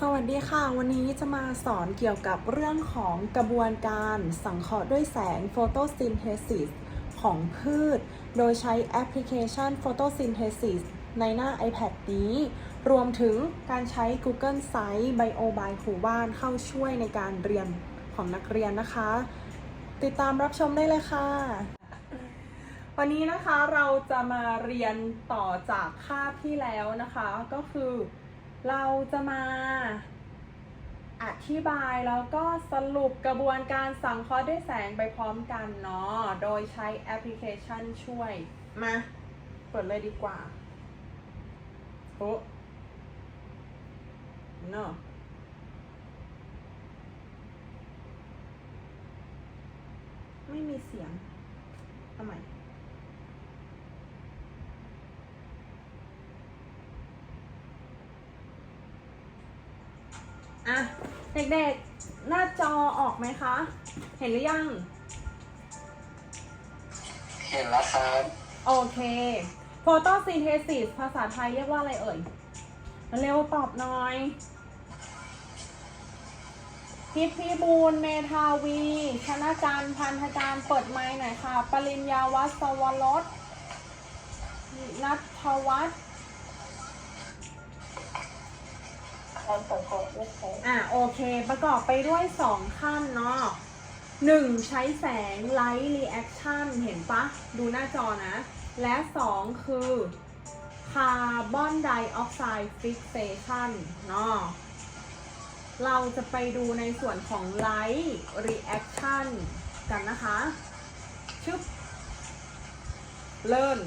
สวัสดีค่ะ วันนี้จะมาสอนเกี่ยวกับเรื่องของกระบวนการสังเคราะห์ด้วยแสง photosynthesis ของพืช โดยใช้แอปพลิเคชัน photosynthesis ในหน้า iPad นี้ รวมถึงการใช้ Google Site Bio by ครูบ้านเข้าช่วยในการเรียนของนักเรียนนะคะ ติดตามรับชมได้เลยค่ะ วันนี้นะคะเราจะมาเรียนต่อจากคาบที่แล้วนะคะก็คือ เราจะมาอธิบายแล้วก็สรุปกระบวนการสังเคราะห์ด้วยแสงไปพร้อมกันเนาะ โดยใช้แอปพลิเคชันช่วย มา เปิดเลยดีกว่าโอ้เนาะไม่มีเสียงทำไม อะ เด็กๆ หน้าจอออกไหมคะ เห็นหรือยัง เห็นแล้วครับโอเค photosynthesis ภาษาไทยเรียกว่าอะไรเอ่ย เร็วตอบหน่อยพิษพิบูลเมธาวี ชนะการพันธการเปิดไม้หน่อยค่ะ ปริญญาวัสวรสนัทวัฒน์ การสังเคราะห์ด้วยแสงอะโอเค ประกอบไปด้วย2ขั้นเนาะหนึ่งใช้แสง light reaction เห็นปะ ดูหน้าจอนะ และ2คือ carbon dioxide fixation เนาะเราจะไปดูในส่วนของ light reaction กันนะคะ ชึบ เริ่ม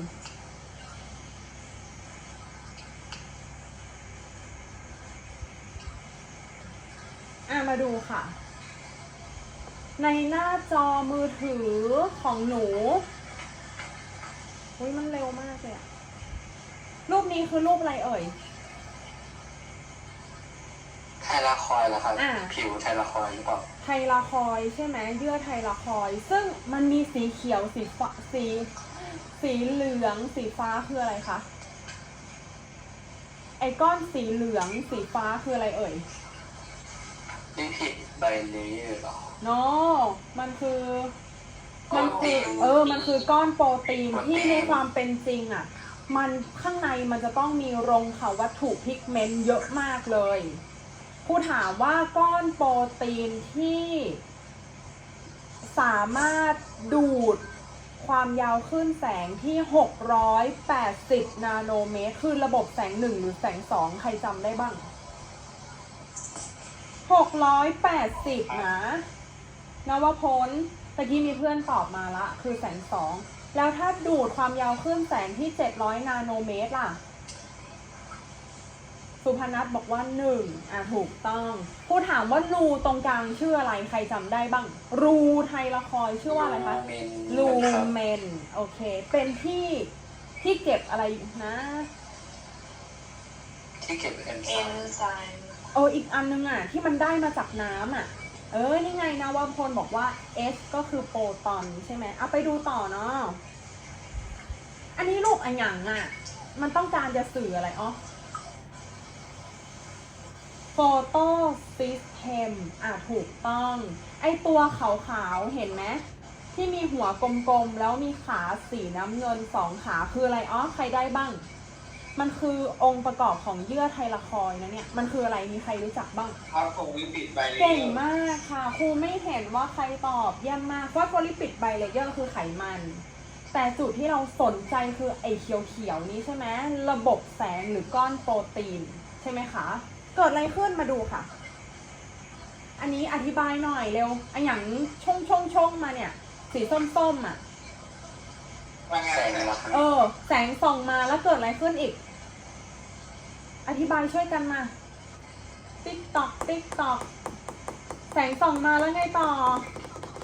มาดูค่ะ ในหน้าจอมือถือของหนูอุ้ยมันเร็วมากเลยอะรูปนี้คือรูปอะไรเอ่ย ไทลาคอยล์เหรอครับ อ่า ผิวไทลาคอยล์หรือเปล่า ไทลาคอยด์ใช่ไหมเยื่อไทลาคอยด์ซึ่งมันมีสีเขียวสีฟ้าสี สีเหลือง สีฟ้าคืออะไรคะ ไอ้ก้อนสีเหลืองสีฟ้าคืออะไรเอ่ย ลิผิดไบเลเยอร์เหรอโนมันคือ มันคือโปรตีนเออ มันคือก้อนโปรตีนโปรตีนที่ในความเป็นจริงอะ มันข้างในมันจะต้องมีโรงเขาวัตถุพิกเมนต์เยอะมากเลยครูถามว่าก้อนโปรตีนที่สามารถดูดความยาวขึ้นแสงที่ 680 นาโนเมตร คือระบบแสงหนึ่งหรือแสงสองใครจำได้บ้าง 680นะนวพลตะกี้มีเพื่อนตอบมาละ คือแสงสอง แล้วถ้าดูดความยาวคลื่นแสงที่700นาโนเมตรล่ะ สุพนัทบอกว่าหนึ่งอะถูกต้องพูดถามว่ารูตรงกลางชื่ออะไรใครจำได้บ้าง รูไทยละคอยชื่อว่าอะไรคะเมนลูนะครับเมน โอเค เป็นที่ที่เก็บอะไรนะ ที่เก็บเอนไซเอนม์ไซม์เอออีกอันนึงอะ ที่มันได้มาจากน้ำอะ เออนี่ไงนะว่าพลบอกว่า H ก็คือโปรตอนใช่ไหมเอาไปดูต่อเนาะอันนี้รูปอันหยังอะ มันต้องการจะสื่ออะไรอ๋อโฟโตซิสเทมอะถูกต้อง ไอตัวขาวๆ เห็นไหมที่มีหัวกลมๆ แล้วมีขาสีน้ำเงินสองขาคืออะไรอ๋อใครได้บ้าง มันคือองค์ประกอบของเยื่อไทลาคอยด์นะเนี่ย มันคืออะไร มีใครรู้จักบ้างพอสงลิปิดไบเลเยอร์เก่งมากค่ะ ครูไม่เห็นว่าใครตอบเยี่ยมมากว่าโพลิปิดไบเลเยอร์คือไขมัน แต่จุดที่เราสนใจคือไอ้เขียวๆนี้ใช่ไหมระบบแสงหรือก้อนโปรตีน ใช่ไหมคะ เกิดอะไรขึ้นมาดูค่ะ อันนี้อธิบายหน่อยเร็วไออย่างช่องช่องช่องๆๆมาเนี่ย สีส้มๆอะ แสงละครับเออ แสงส่องมาแล้วเกิดอะไรขึ้นอีก อธิบายช่วยกันมาติ๊กตอกติ๊กตอกแสงส่องมาแล้วไงต่อ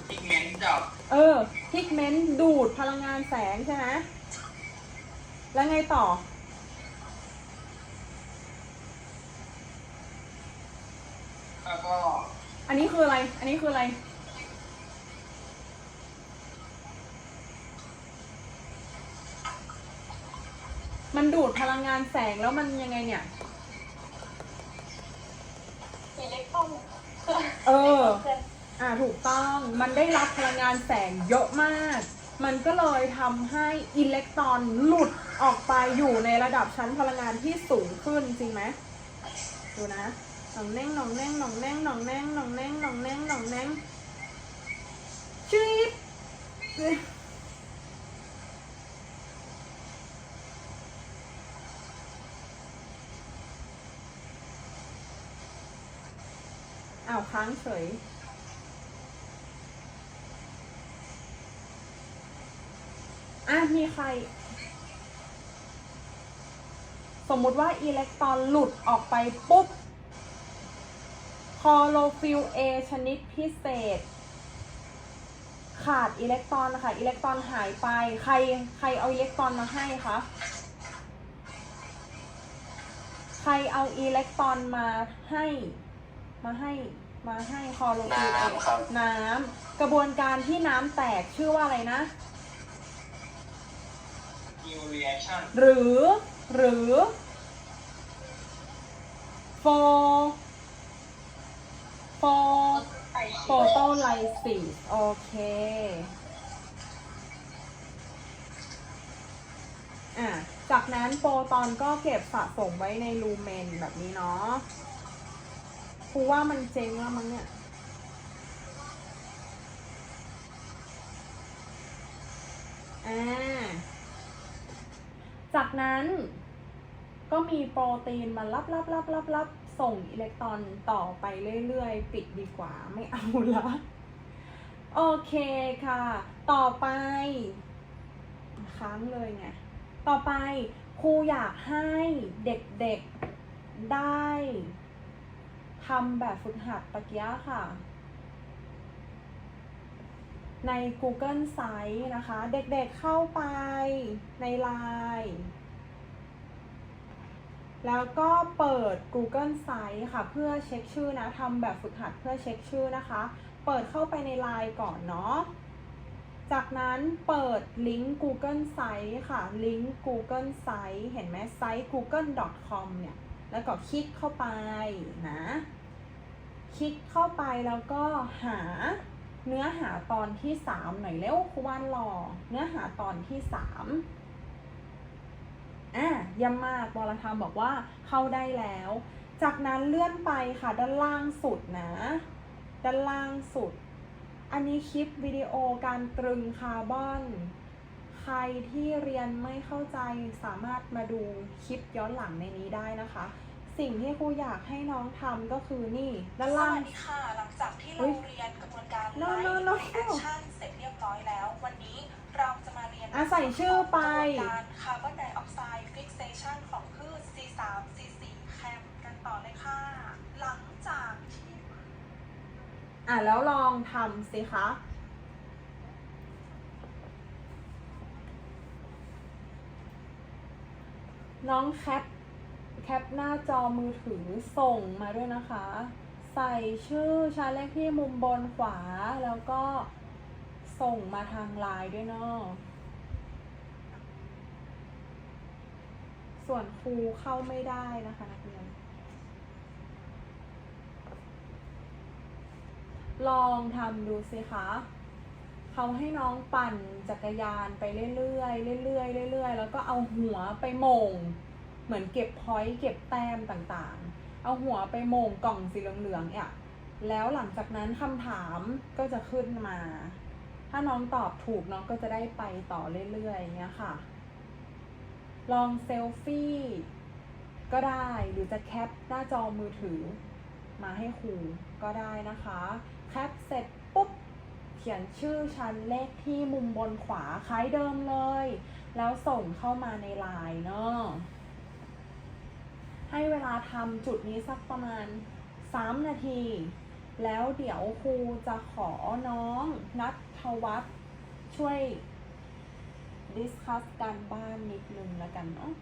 พิกเมนต์ดอกเออพิกเมนต์ดูดพลังงานแสงใช่ไหมแล้วไงต่อ แล้วก็อันนี้คืออะไร อันนี้คืออะไร มันดูดพลังงานแสงแล้วมันยังไงเนี่ยต้องเออ อ่าถูกต้องมันได้รับพลังงานแสงเยอะมาก มันก็เลยทำให้อิเล็กตรอนหลุดออกไปอยู่ในระดับชั้นพลังงานที่สูงขึ้นจริงไหมดูนะหน่องแน่งหน่องแน่งหน่องแน่งหน่องแน่งหน่องแน่งหน่องแน่งหน่องแน่งชีบ ค้างเฉย อะ มีใคร สมมุติว่าอิเล็กตรอนหลุดออกไปปุ๊บคลอโรฟิล A ชนิดพิเศษ ขาดอิเล็กตรอนนะคะอิเล็กตรอนหายไป ใคร ใครเอาอิเล็กตรอนมาให้คะใครเอาอิเล็กตรอนมาให้ มาให้ มาให้คลอโรฟิล A น้ำครับน้ำกระบวนการที่น้ำแตกชื่อว่าอะไรนะ New reaction หรือหรือ for for ไอ photolysis โอเคอะจากนั้นโฟตอนก็เก็บสะสมไว้ในลูเมนแบบนี้เนาะ ครูว่ามันเจ๊งแล้วมั้งเนี่ยอ่าจากนั้นก็มีโปรตีนมารับรับรับรับรับส่งอิเล็กตรอนต่อไปเรื่อยๆ ปิดดีกว่าไม่เอาละ โอเคค่ะ ต่อไป ค้างเลยไง ต่อไปครูอยากให้เด็กๆได้ ทำแบบฝึกหัดตะเกียค่ะ ใน Google Site นะคะ เด็กๆเข้าไปใน Line แล้วก็เปิด Google Site ค่ะ เพื่อเช็คชื่อนะทำแบบฝึกหัดเพื่อเช็คชื่อนะคะ เปิดเข้าไปใน Line ก่อนเนาะจากนั้นเปิดลิงก์ Google Site ค่ะ ลิงก์ Google Site เห็นไหมไซต์ google.com เนี่ย แล้วก็คลิกเข้าไปนะ คลิกเข้าไปแล้วก็หาเนื้อหาตอนที่สามหน่อยเร็วครูว่านรอ เนื้อหาตอนที่สามอะยี่ยมมากวรธรรมบอกว่าเข้าได้แล้ว จากนั้นเลื่อนไปค่ะด้านล่างสุดนะ ด้านล่างสุด อันนี้คลิปวิดีโอการตรึงคาร์บอน ใครที่เรียนไม่เข้าใจสามารถมาดูคลิปย้อนหลังในนี้ได้นะคะ สิ่งที่ครูอยากให้น้องทำก็คือนี่ด้านสล่าวังสดีค่ะ หลังจากที่อุ๊เรายเรียนกระบวนการ No, Light no, no. Reaction เสร็จเรียบร้อยแล้ว วันนี้เราจะมาเรียนอะใส่ชื่อไป กระบวนการคาร์บอนไดออกไซด์ฟิกเซชันของพืช C3 C4 แคมกันต่อเลยค่ะ หลังจากที่ อะแล้วลองทำสิคะ น้องแคป แคปหน้าจอมือถือส่งมาด้วยนะคะ ใส่ชื่อชาเลขที่มุมบนขวาแล้วก็ส่งมาทางไลน์ด้วยเนาะส่วนครูเข้าไม่ได้นะคะนักเรียน ลองทำดูสิคะเขาให้น้องปั่นจักรยานไปเรื่อยๆเรื่อยๆเรื่อยๆ แล้วก็เอาหัวไปหมง เหมือนเก็บพอยต์เก็บแต้มต่างๆ เอาหัวไปโมงกล่องสีเหลืองๆเนี่ยแล้วหลังจากนั้นคำถามก็จะขึ้นมา ถ้าน้องตอบถูกน้องก็จะได้ไปต่อเรื่อยๆอย่างเงี้ยค่ะ ลองเซลฟี่ก็ได้หรือจะแคปหน้าจอมือถือ มาให้ครูก็ได้นะคะ แคปเสร็จปุ๊บ เขียนชื่อชั้นเลขที่มุมบนขวาคล้ายเดิมเลย แล้วส่งเข้ามาในไลน์เนาะ ให้เวลาทำจุดนี้สักประมาณ 3 นาที แล้วเดี๋ยวครูจะขอน้องนัทวัฒช่วยดิสคัสการบ้านนิดนึงแล้วกันเนาะ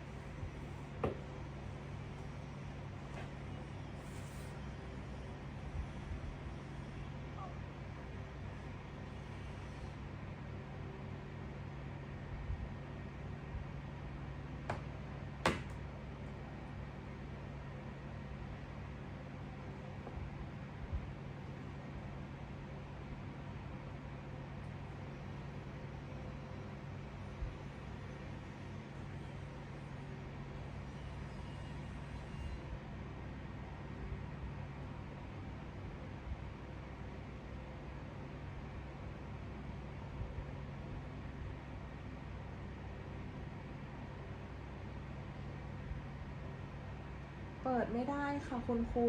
เปิดไม่ได้ค่ะคุณครู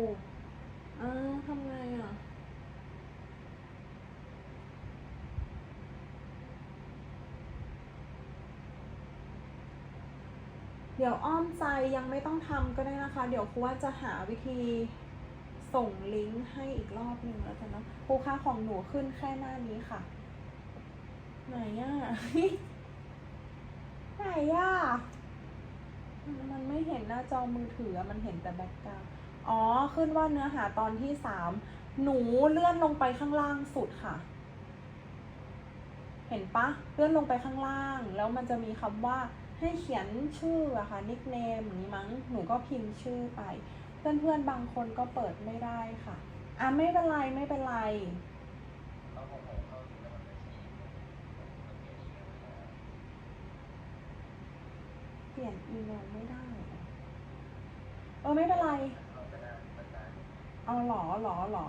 อ้าวทำไงอะ เดี๋ยวอ้อมใจยังไม่ต้องทำก็ได้นะคะ เดี๋ยวครูว่าจะหาวิธีส่งลิงก์ให้อีกรอบหนึ่งแล้วกันเนาะครูค่าของหนูขึ้นแค่หน้านี้ค่ะ ไหนอะ ไหนอะ มันไม่เห็นหน้าจอมือถือมันเห็นแต่แบ็กกราวด์อ๋อ ขึ้นว่าเนื้อหาตอนที่สามหนูเลื่อนลงไปข้างล่างสุดค่ะ เห็นปะเลื่อนลงไปข้างล่าง แล้วมันจะมีคำว่าให้เขียนชื่ออะค่ะนิกเนมอย่างนี้มั้งหนูก็พิมพ์ชื่อไป เพื่อนๆบางคนก็เปิดไม่ได้ค่ะ อะไม่เป็นไรไม่เป็นไร ลี่ยนอีเมลไม่ได้เอเออไม่เป็นไร เอาหรอหรอหรอ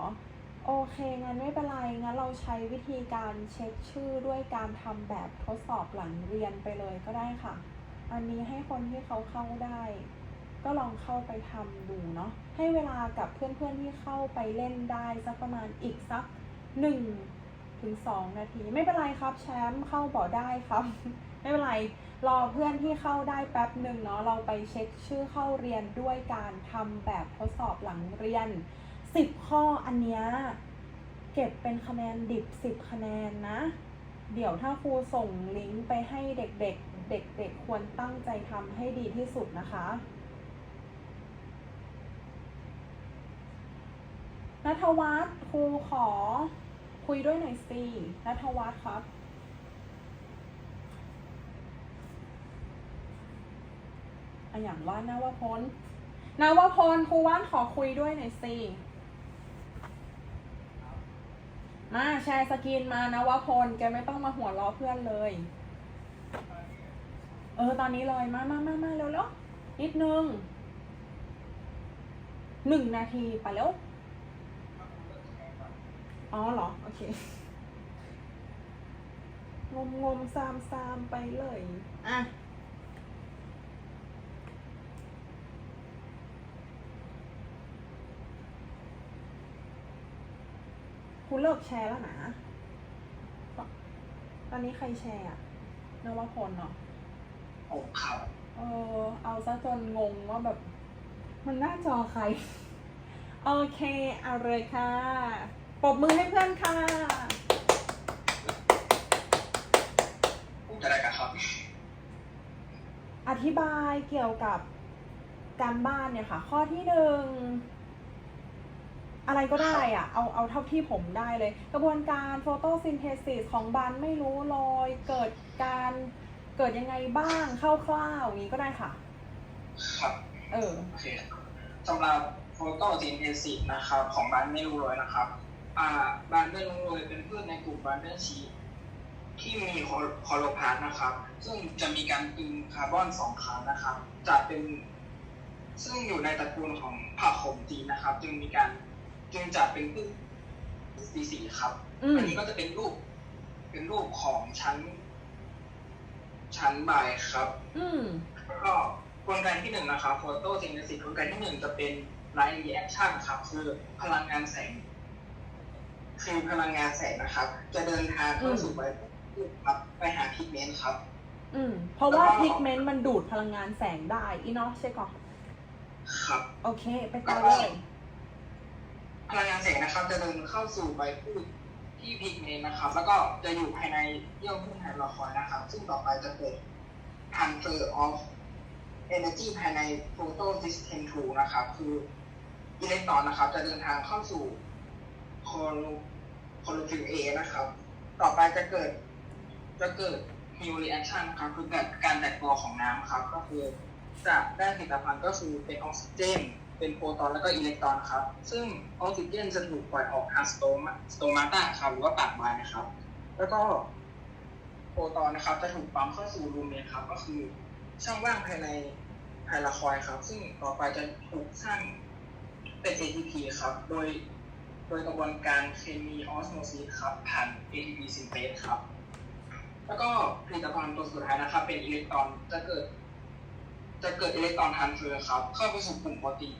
โอเคงั้นไม่เป็นไรงั้นเราใช้วิธีการเช็คชื่อด้วยการทำแบบทดสอบหลังเรียนไปเลยก็ได้ค่ะ อันนี้ให้คนที่เขาเข้าได้ ก็ลองเข้าไปทำดูเนาะ ให้เวลากับเพื่อนๆที่เข้าไปเล่นได้สักประมาณอีกสักหนึ่งถึงสองนาที ไม่เป็นไรครับแชมป์เข้าบ่อได้ครับ ไม่เป็นไรรอเพื่อนที่เข้าได้แป๊บหนึ่งเนาะเราไปเช็คชื่อเข้าเรียนด้วยการทำแบบทดสอบหลังเรียน 10 ข้ออันเนี้ยเก็บเป็นคะแนนดิบ 10 คะแนนนะ เดี๋ยวถ้าครูส่งลิงก์ไปให้เด็กๆ เด็กๆ ควรตั้งใจทำให้ดีที่สุดนะคะนัทวัฒน์ครูขอคุยด้วยหน่อยสินัทวัฒน์ครับ อย่างว่านาวพลนาวพลครูว่านขอคุยด้วยหน่อยสิมาแชร์สกรีนมานาวพลแกไม่ต้องมาหัวล้อเพื่อนเลย เออตอนนี้เลยมามามามาเร็วแล้วนิดนึงหนึ่งนาทีไปแล้ว อ๋อเหรอ โอเค งมงมซามซามไปเลย อะ คุณเลิกแชร์แล้วนะ ตอนนี้ใครแชร์อะนวพลเนาะผมครับเออ เอาซะจนงงว่าแบบ มันหน้าจอใคร โอเค เอาเลยค่ะปรบมือให้เพื่อนค่ะจะได้กันครับ อธิบายเกี่ยวกับการบ้านเนี่ยค่ะ ข้อที่หนึ่ง อะไรก็ได้อะเอาเอาเท่าที่ผมได้เลย กระบวนการโฟโตซินเทซิสของบันไม่รู้เลยเกิดการเกิดยังไงบ้างคร่าวๆอย่างนี้ก็ได้ค่ะ ครับ เออโอเคสำหรับโฟโตซินเทซิสนะครับ ของบานไม่รู้เลยนะครับ อ่าบานไม่รู้เลยเป็นพืชในกลุ่มบานเดอร์ชีที่มีคอโลพาสนะครับ ซึ่งจะมีการตึงคาร์บอนสองครั้งนะครับจะเป็น ซึ่งอยู่ในตระกูลของผักขมจีนนะครับ จึงมีการ จึงจะเป็นพืชสปีซีส์ครับอืมอันนี้ก็จะเป็นรูป เป็นรูปของชั้น ชั้นใบครับ อืมแล้วก็กลไกที่หนึ่งนะครับโฟโตซินเทซิสกลไกที่หนึ่งจะเป็นไลท์รีแอคชั่นครับ คือพลังงานแสง คือพลังงานแสงนะครับ จะเดินทางเข้าสู่ใบพืชครับไปหาพิกเมนต์ครับ อืม เพราะว่าแล้วก็พิกเมนต์มันดูดพลังงานแสงได้อีเนาะใช่ก่อนครับ โอเค ไปต่อเลย พลังงานแสงนะครับ จะเดินเข้าสู่ใบพืชที่พิกเมนนะครับ แล้วก็จะอยู่ภายในเยื่อหุ้มไฮดรอคอยนะครับ ซึ่งต่อไปจะเกิด transfer of energy ภายใน photosystem 2นะครับ คืออิเล็กตรอนนะครับ จะเดินทางเข้าสู่โคโลโคโลฟิล A นะครับ ต่อไปจะเกิดจะเกิด m u reaction นะครับคือการการแตกตัวของน้ำครับ ก็คือจะได้ผลิตภัณฑ์ก็คือเป็นออกซิเจน เป็นโปรตอนแล้วก็อิเล็กตรอนครับ ซึ่งออกซิเจนจะถูกปล่อยออกทางสโตมาสโตมาตาครับหรือว่าปากใบนะครับ แล้วก็โปรตอนนะครับ จะถูกปั๊มเข้าสู่รูเมนครับ ก็คือช่องว่างภายในไฮลาคอยครับ ซึ่งต่อไปจะถูกสร้างเป็น ATP ครับ โดยโดยกระบวนการเคมีออสโมซิสครับผ่าน ATP ซินเทสครับ แล้วก็ผลิตภัณฑ์ตัวสุดท้ายนะครับ เป็นอิเล็กตรอนจะเกิด จะเกิดอิเล็กตรอนทรานเฟอร์ครับ เข้าไปสู่กลุ่มโปรตีน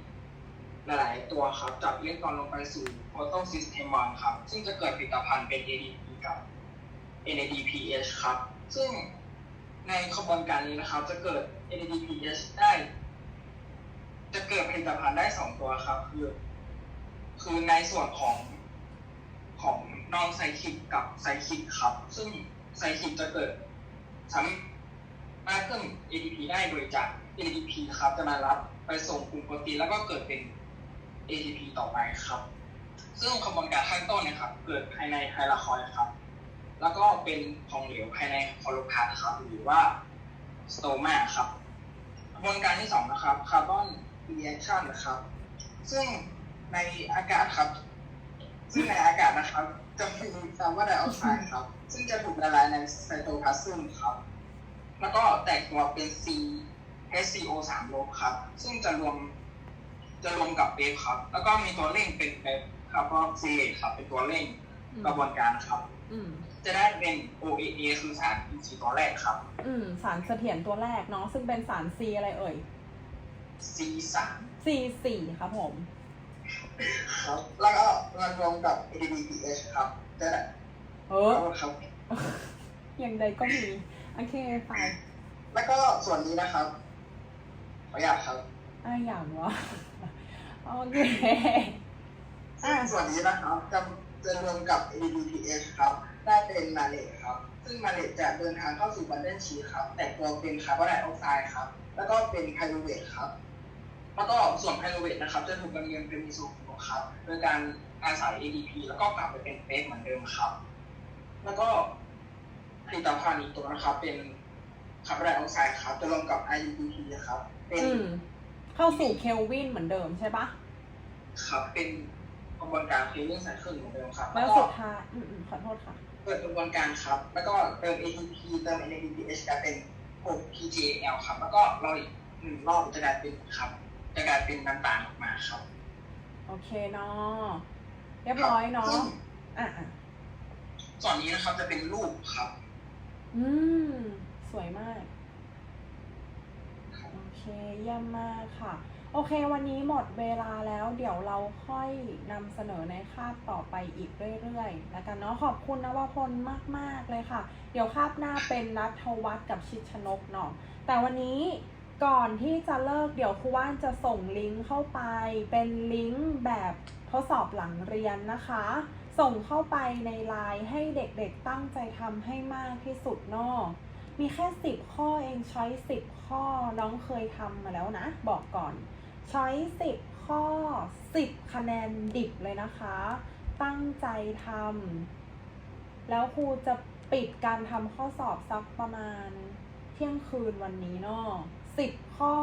หลาย ๆ ตัวครับจับอิเล็กตรอนลงไปสู่โฟโตซิสเทม1ครับ ซึ่งจะเกิดผลิตภัณฑ์เป็น ADP กับ NADPH ครับ ซึ่งในขบวนการนี้นะครับ จะเกิด NADPH ได้ จะเกิดผลิตภัณฑ์ได้สองตัวครับ คือคือในส่วนของของนอนไซคิกกับไซคิกครับ ซึ่งไซคิกจะเกิดสาม มารถเพิ่ม ADP ได้โดยจาก ADP ครับจะมารับไปส่งกลุ่มโปรตีนแล้วก็เกิดเป็น ATP ต่อไปครับ ซึ่งขบวนการขั้นต้นนะครับ เกิดภายในไฮลาคอยครับ แล้วก็เป็นของเหลวภายในคอโลพาสครับ หรือว่าสโตมาครับกระบวนการที่สองนะครับคาร์บอนรีแอคชั่นนะครับ ซึ่งในอากาศครับ ซึ่งในอากาศนะครับ จะมีคาร์บอนไดออกไซด์ครับ ซึ่งจะถูกละลายในไซโตพลาสมครับ แล้วก็แตกตัวเป็น C HCO 3ลบครับ ซึ่งจะรวมจะรวมกับเบฟครับ แล้วก็มีตัวเร่งเป็นเบฟคาร์บอนซีเลตครับ เป็นตัวเร่งอืมกระบวนการครับอืมจะได้เป็น OAA คือสารอินทรีย์ตัวแรกครับ อืม สารเสถียรตัวแรกเนาะซึ่งเป็นสาร C อะไรเอ่ย C 3 C 4ครับผม ครับ แล้วก็มารวมกับ ADPH ครับจะได้เออครับ อย่างใดก็มี โอเคไปแล้วก็ส่วนนี้นะครับขออนุญาตครับอะอย่างวะโอเคซึ่งส่วนนี้นะครับจะจะรวมกับ ADPH ครับ ได้เป็นมาเลตครับ ซึ่งมาเลตจะเดินทางเข้าสู่บันเดนชีครับ แต่ตัวเป็นคาร์บอนไดออกไซด์ครับ แล้วก็เป็นไพรูเวทครับ แล้วก็ส่วนไพรูเวทนะครับ จะถูกบรรเรียงเป็นมิโซโครครับ โดยการอาศัย ADP แล้วก็กลับไปเป็นเฟสเหมือนเดิมครับ แล้วก็ ผลิตภัณฑ์อีกตัวนะครับ เป็นคาร์บอนไดออกไซด์ครับจะรวมกับ IUPP ครับ เป็นอืมเข้าสู่เคลวินเหมือนเดิมใช่ปะครับ เป็นกระบวนการเคลื่อนสายขึ้นเหมือนเดิมครับ แล้วก็สุดท้ายอืมอืมขอโทษค่ะ เปิดกระบวนการครับ แล้วก็เติม ATP เติม NADPH กลายเป็น 6PGL ครับ แล้วก็รออีกหนึ่งรอบจะกลายเป็นครับ จะกลายเป็นน้ำตาลออกมาครับ โอเคเนาะเรียบร้อยเนาะซึ่งอะอะส่วนนี้นะครับจะเป็นรูปครับ อืม สวยมาก โอเคเยี่ยมมากค่ะ โอเค วันนี้หมดเวลาแล้ว เดี๋ยวเราค่อยนำเสนอในคาบต่อไปอีกเรื่อยๆ แล้วกันเนาะขอบคุณนวพลมากๆเลยค่ะ เดี๋ยวคาบหน้าเป็นนัทวัฒน์กับชิดชนกเนาะแต่วันนี้ก่อนที่จะเลิกเดี๋ยวครูว่านจะส่งลิงก์เข้าไป เป็นลิงก์แบบทดสอบหลังเรียนนะคะ ส่งเข้าไปในไลน์ให้เด็กๆตั้งใจทำให้มากที่สุดเนาะมีแค่10ข้อเองช้อย10ข้อน้องเคยทำมาแล้วนะ บอกก่อนช้อย10ข้อ10คะแนนดิบเลยนะคะ ตั้งใจทำแล้วครูจะปิดการทำข้อสอบสักประมาณเที่ยงคืนวันนี้เนาะ10ข้อ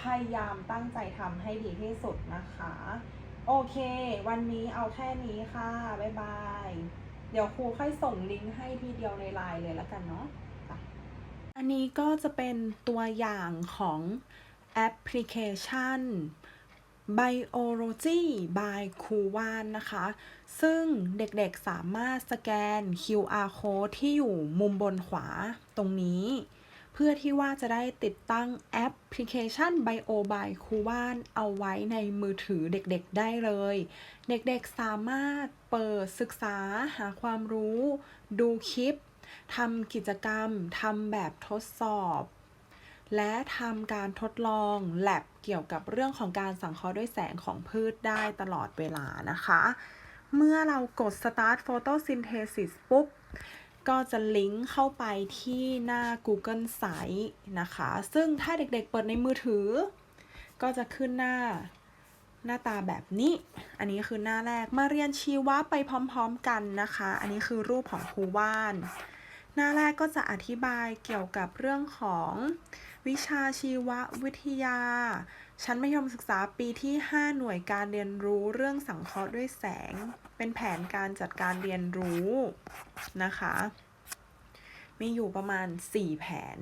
พยายามตั้งใจทำให้ดีที่สุดนะคะ โอเค วันนี้เอาแค่นี้ค่ะ บ๊ายบาย เดี๋ยวครูค่อยส่งลิงก์ให้ทีเดียวในไลน์เลยแล้วกันเนาะอันนี้ก็จะเป็นตัวอย่างของแอปพลิเคชัน Biology by k u w a n นะคะ ซึ่งเด็กๆสามารถสแกน QR code ที่อยู่มุมบนขวาตรงนี้ เพื่อที่ว่าจะได้ติดตั้งแอปพลิเคชัน Bio by k u w a n เอาไว้ในมือถือเด็กๆได้เลย เด็กๆสามารถเปิดศึกษาหาความรู้ ดูคลิปทำกิจกรรมทำแบบทดสอบ และทำการทดลองแลบเกี่ยวกับเรื่องของการสังเคราะห์ด้วยแสงของพืชได้ตลอดเวลานะคะ เมื่อเรากด start photosynthesis ปุ๊บ ก็จะลิงก์เข้าไปที่หน้า Google Site นะคะ ซึ่งถ้าเด็กๆเปิดในมือถือ ก็จะขึ้นหน้าหน้าตาแบบนี้ อันนี้คือหน้าแรกมาเรียนชีวะไปพร้อมๆกันนะคะ อันนี้คือรูปของครูว่าน หน้าแรกก็จะอธิบายเกี่ยวกับเรื่องของ วิชาชีววิทยา ชั้นมัธยมศึกษาปีที่ 5 หน่วยการเรียนรู้เรื่องสังเคราะห์ด้วยแสง เป็นแผนการจัดการเรียนรู้นะคะ มีอยู่ประมาณ 4 แผน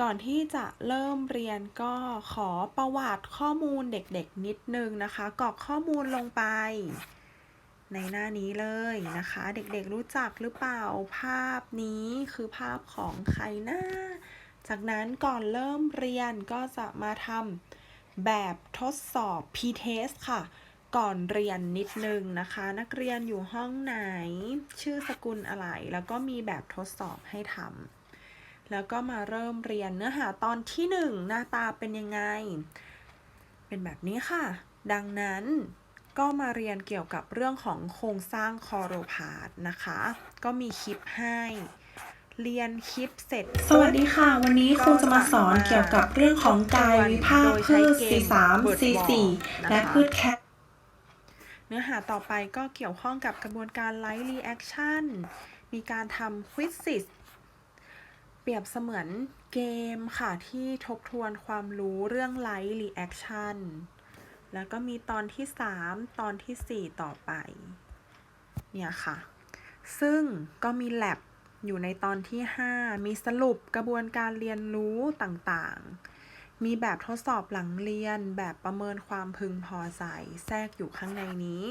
ก่อนที่จะเริ่มเรียนก็ขอประวัติข้อมูลเด็กๆนิดนึงนะคะกรอกข้อมูลลงไปในหน้านี้เลยนะคะ เด็กๆรู้จักหรือเปล่าภาพนี้คือภาพของใครนะ จากนั้นก่อนเริ่มเรียนก็จะมาทำแบบทดสอบ p-test ค่ะ ก่อนเรียนนิดนึงนะคะ นักเรียนอยู่ห้องไหน ชื่อสกุลอะไร แล้วก็มีแบบทดสอบให้ทำแล้วก็มาเริ่มเรียนเนื้อหาตอนที่หนึ่งหน้าตาเป็นยังไง เป็นแบบนี้ค่ะ ดังนั้นก็มาเรียนเกี่ยวกับเรื่องของโครงสร้างคอโรพาดนะคะ ก็มีคลิปให้ เรียนคลิปเสร็จ สวัสดีค่ะ วันนี้ครูจะมาสอนเกี่ยวกับเรื่องของกายวิภาคพืช C3 C4 และพืชแคเนื้อหาต่อไปก็เกี่ยวข้องกับกระบวนการไลท์รีแอคชั่น มีการทำควิ z ซิสเปรียบเสมือนเกมค่ะ ที่ทบทวนความรู้เรื่องไลท์รีแอคชั่น แล้วก็มีตอนที่ 3 ตอนที่ 4 ต่อไป เนี่ยค่ะ ซึ่งก็มีแ a บ อยู่ในตอนที่ 5 มีสรุปกระบวนการเรียนรู้ต่างๆ มีแบบทดสอบหลังเรียน แบบประเมินความพึงพอใจแทรกอยู่ข้างในนี้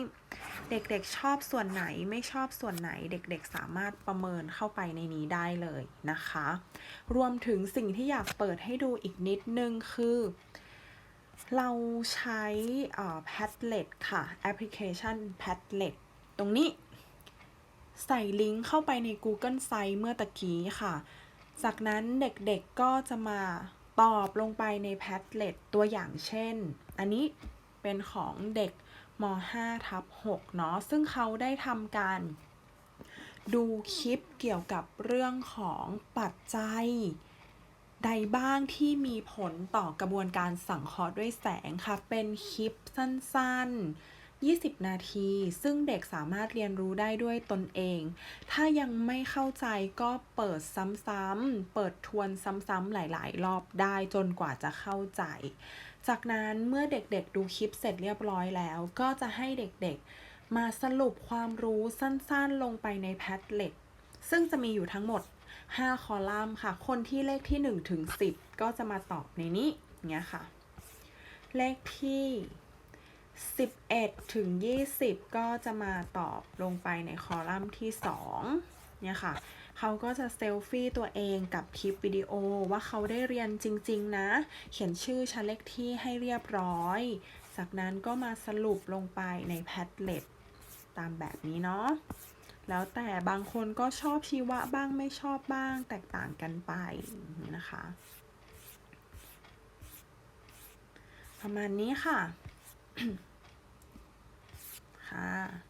เด็กๆชอบส่วนไหนไม่ชอบส่วนไหน เด็กๆสามารถประเมินเข้าไปในนี้ได้เลยนะคะ รวมถึงสิ่งที่อยากเปิดให้ดูอีกนิดนึงคือ เราใช้เอ่อ Padlet ค่ะ แอปพลิเคชัน Padlet ตรงนี้ ใส่ลิงก์เข้าไปใน Google Site เมื่อตะกี้ค่ะ จากนั้นเด็กๆก็จะมาตอบลงไปใน Padlet ตัวอย่างเช่น อันนี้เป็นของเด็กม5ทับ6เนาะ ซึ่งเขาได้ทำการ ดูคลิปเกี่ยวกับเรื่องของปัจจัย ใดบ้างที่มีผลต่อกระบวนการสังเคราะห์ด้วยแสงค่ะ เป็นคลิปสั้นๆ 20 นาที ซึ่งเด็กสามารถเรียนรู้ได้ด้วยตนเอง ถ้ายังไม่เข้าใจก็เปิดซ้ำๆ เปิดทวนซ้ำๆหลายๆ รอบได้จนกว่าจะเข้าใจ จากนั้นเมื่อเด็กๆดูคลิปเสร็จเรียบร้อยแล้ว ก็จะให้เด็กๆ มาสรุปความรู้สั้นๆ ลงไปใน Padlet ซึ่งจะมีอยู่ทั้งหมด 5 คอลัมน์ค่ะ คนที่เลขที่1ถึง10 ก็จะมาตอบในนี้เงี้ยค่ะ เลขที่ 11 ถึง 20 ก็จะมาตอบลงไปในคอลัมน์ที่ 2 เนี่ยค่ะ เขาก็จะเซลฟี่ตัวเองกับคลิปวิดีโอว่าเขาได้เรียนจริง ๆ นะ เขียนชื่อชั้นเลขที่ให้เรียบร้อย จากนั้นก็มาสรุปลงไปใน Padlet ตตามแบบนี้เนาะ แล้วแต่บางคนก็ชอบชีวะบ้างไม่ชอบบ้างแตกต่างกันไปนะคะ ประมาณนี้ค่ะ ค่ะ